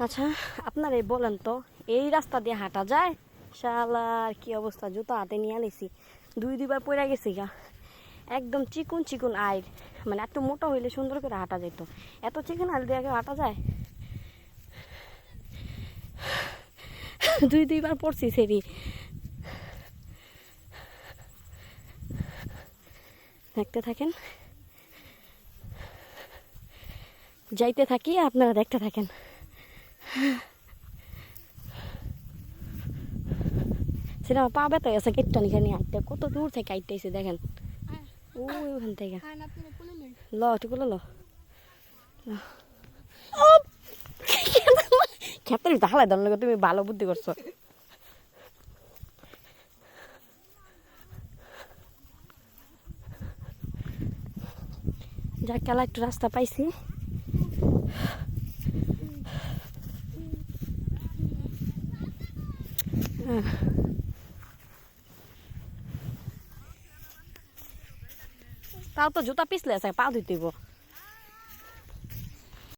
আচ্ছা আপনার এই বলেন তো, এই রাস্তা দিয়ে হাঁটা যায়? শালার কি অবস্থা, জুতো হাতে নিয়ে আনিছি, দুই দুইবার পড়ে গেছি গা। একদম চিকুন চিকুন আইর মানে একটু মোটা হইলে সুন্দর করে হাঁটা যেত এত চিকুন আইল দিয়ে কেউ হাঁটা যায়? দুই দুইবার পড়ছি সেরি দেখতে থাকেন? যাইতে থাকি, আপনারা দেখতে থাকেন। সেটা পা ব্যথা গেছে কেটটা নিখানে আইতে কত দূর থেকে আইতেছে দেখেন। ওখান থেকে। ল একটু বলে ল। ক্ষেত্রে তাহলে ধরলে তুমি ভালো বুদ্ধি করছ। যাক খেলা একটু রাস্তা পাইছি। তাও তো জুতা পিছলে আছে পা ধুইতেইব